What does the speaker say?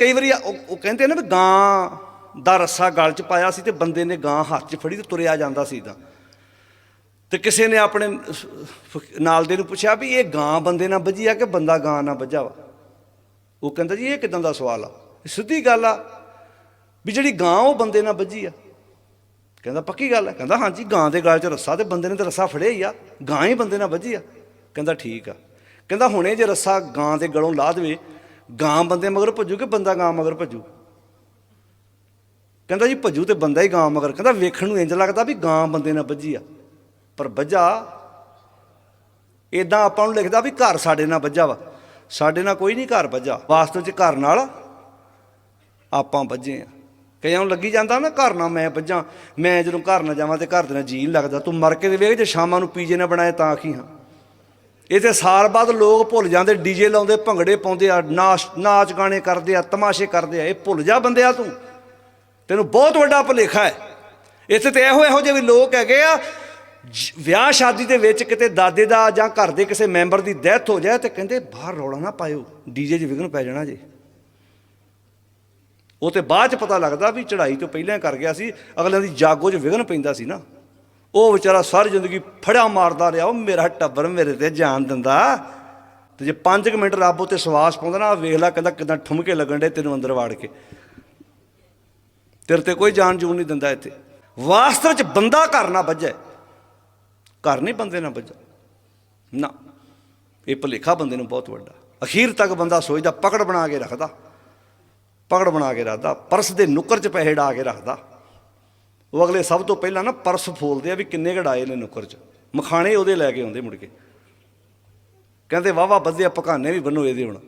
ਕਈ ਵਾਰੀ ਉਹ ਉਹ ਕਹਿੰਦੇ ਨੇ ਵੀ ਗਾਂ ਦਾ ਰੱਸਾ ਗਲ 'ਚ ਪਾਇਆ ਸੀ ਤੇ ਬੰਦੇ ਨੇ ਗਾਂ ਹੱਥ 'ਚ ਫੜੀ ਤੇ ਤੁਰਿਆ ਜਾਂਦਾ ਸੀ ਤਾਂ ਤੇ ਕਿਸੇ ਨੇ ਆਪਣੇ ਨਾਲ ਦੇ ਨੂੰ ਪੁੱਛਿਆ ਵੀ ਇਹ ਗਾਂ ਬੰਦੇ ਨਾਲ ਵੱਜੀ ਆ ਕਿ ਬੰਦਾ ਗਾਂ ਨਾਲ ਵੱਜਾ ਵਾ? ਉਹ ਕਹਿੰਦਾ ਜੀ ਇਹ ਕਿਦਾਂ ਦਾ ਸਵਾਲ ਆ? ਸਿੱਧੀ ਗੱਲ ਆ ਵੀ ਜਿਹੜੀ ਗਾਂ ਉਹ ਬੰਦੇ ਨਾਲ ਵੱਜੀ ਆ। ਕਹਿੰਦਾ ਪੱਕੀ ਗੱਲ ਆ। ਕਹਿੰਦਾ ਹਾਂਜੀ ਗਾਂ ਦੇ ਗਲ 'ਚ ਰੱਸਾ ਤੇ ਬੰਦੇ ਨੇ ਤੇ ਰੱਸਾ ਫੜਿਆ ਹੀ ਆ। ਗਾਂ ਹੀ ਬੰਦੇ ਨਾਲ ਵੱਜੀ ਆ। ਕਹਿੰਦਾ ਠੀਕ ਆ। ਕਹਿੰਦਾ ਹੁਣੇ ਜੇ ਰੱਸਾ ਗਾਂ ਦੇ ਗਲੋਂ ਲਾ ਦੇਵੇ ਗਾਂ ਬੰਦੇ ਮਗਰ ਭੱਜੂ ਕਿ ਬੰਦਾ ਗਾਂ ਮਗਰ ਭੱਜੂ? ਕਹਿੰਦਾ ਜੀ ਭੱਜੂ ਤੇ ਬੰਦਾ ਹੀ ਗਾਂ ਮਗਰ। ਕਹਿੰਦਾ ਵੇਖਣ ਨੂੰ ਇੰਜ ਲੱਗਦਾ ਵੀ ਗਾਂ ਬੰਦੇ ਨਾਲ ਵੱਜੀ ਆ। ਪਰ ਵੱਜਾ ਇਦਾਂ ਆਪਾਂ ਨੂੰ ਲਿਖਦਾ ਵੀ ਘਰ ਸਾਡੇ ਨਾਲ ਵੱਜਾ ਵਾ। ਸਾਡੇ ਨਾਲ ਕੋਈ ਨਹੀਂ ਘਰ ਵੱਜਾ ਵਾਸਤਵ ਚ ਘਰ ਨਾਲ ਆਪਾਂ ਵੱਜੇ ਆ। ਕਈਆਂ ਨੂੰ ਲੱਗੀ ਜਾਂਦਾ ਨਾ, ਘਰ ਨਾਲ ਮੈਂ ਵੱਜਾਂ ਮੈਂ ਜਦੋਂ ਘਰ ਨਾਲ ਜਾਵਾਂ ਤੇ ਘਰ ਦੇ ਨਾਲ ਜੀ ਲੱਗਦਾ। ਤੂੰ ਮਰ ਕੇ ਤੇ ਵੇਖ ਜੇ ਸ਼ਾਮਾਂ ਨੂੰ ਪੀਜੇ ਨਾ ਬਣਾਏ ਤਾਂ ਆਖੀ ਹਾਂ? ਇਹ ਤੇ ਸਾਲ ਬਾਅਦ ਲੋਕ ਭੁੱਲ ਜਾਂਦੇ, ਡੀਜੇ ਲਾਉਂਦੇ, ਭੰਗੜੇ ਪਾਉਂਦੇ ਆ, ਨਾਚ ਨਾਚ ਗਾਣੇ ਕਰਦੇ ਆ, ਤਮਾਸ਼ੇ ਕਰਦੇ ਆ, ਇਹ ਭੁੱਲ ਜਾ ਬੰਦਿਆ ਤੂੰ। ਤੈਨੂੰ ਬਹੁਤ ਵੱਡਾ ਭੁਲੇਖਾ ਹੈ। ਇੱਥੇ ਤੇ ਇਹੋ ਇਹੋ ਜਿਹੇ ਵੀ ਲੋਕ ਹੈਗੇ ਆ, ਜ- ਵਿਆਹ ਸ਼ਾਦੀ ਦੇ ਵਿੱਚ ਕਿਤੇ ਦਾਦੇ ਦਾ ਜਾਂ ਘਰ ਦੇ ਕਿਸੇ ਮੈਂਬਰ ਦੀ ਡੈਥ ਹੋ ਜਾਏ ਤੇ ਕਹਿੰਦੇ, ਬਾਹਰ ਰੌਲਾ ਨਾ ਪਾਇਓ, ਡੀਜੇ 'ਚ ਵਿਘਨ ਪੈ ਜਾਣਾ ਜੇ। ਉਹ ਤੇ ਬਾਅਦ 'ਚ ਪਤਾ ਲੱਗਦਾ ਵੀ ਚੜ੍ਹਾਈ ਤੋਂ ਪਹਿਲਾਂ ਕਰ ਗਿਆ ਸੀ, ਅਗਲਿਆਂ ਦੀ ਜਾਗੋ 'ਚ ਵਿਘਨ ਪੈਂਦਾ ਸੀ ਨਾ। ਉਹ ਵਿਚਾਰਾ ਸਾਰੀ ਜ਼ਿੰਦਗੀ ਫੜਿਆ ਮਾਰਦਾ ਰਿਹਾ, ਉਹ ਮੇਰਾ ਟੱਬਰ ਮੇਰੇ ਤੇ ਜਾਨ ਦਿੰਦਾ। ਤੇ ਜੇ 5 ਮਿੰਟ ਰੱਬ ਉਤੇ ਸਵਾਸ ਪਾਉਂਦਾ ਨਾ ਵੇਖ ਲੈ ਕਹਿੰਦਾ ਕਿਦਾਂ ਠੁਮਕੇ ਲੱਗਣ ਡੇ ਤੈਨੂੰ ਅੰਦਰ ਵਾੜ ਕੇ। ਤੇਰੇ ਤੇ ਕੋਈ ਜਾਨ ਜੂਨ ਨਹੀਂ ਦਿੰਦਾ ਇੱਥੇ। ਵਾਸਤਵ ਚ ਬੰਦਾ ਘਰ ਨਾ ਵੱਜੇ। ਘਰ ਨਹੀਂ ਬੰਦੇ ਨਾਲ ਵੱਜਾ। ਨਾ। ਇਹ ਭੁਲੇਖਾ ਬੰਦੇ ਨੂੰ ਬਹੁਤ ਵੱਡਾ। ਅਖੀਰ ਤੱਕ ਬੰਦਾ ਸੋਚਦਾ, ਪਕੜ ਬਣਾ ਕੇ ਰੱਖਦਾ। ਪਕੜ ਬਣਾ ਕੇ ਰੱਖਦਾ। ਪਰਸ ਦੇ ਨੁੱਕਰ 'ਚ ਪੈਸੇ ਡਾ ਕੇ ਰੱਖਦਾ। ਉਹ ਅਗਲੇ ਸਭ ਤੋਂ ਪਹਿਲਾਂ ਨਾ ਪਰਸ ਫੋਲਦੇ ਆ ਵੀ ਕਿੰਨੇ ਘੜਾਏ ਨੇ ਨੁੱਕਰ 'ਚ। ਮਖਾਣੇ ਉਹਦੇ ਲੈ ਕੇ ਆਉਂਦੇ ਮੁੜ ਕੇ। ਕਹਿੰਦੇ ਵਾਵਾ ਬੱਧੇ ਪਕਾਨੇ ਵੀ ਬੰਨੋ ਇਹਦੇ ਹੁਣ।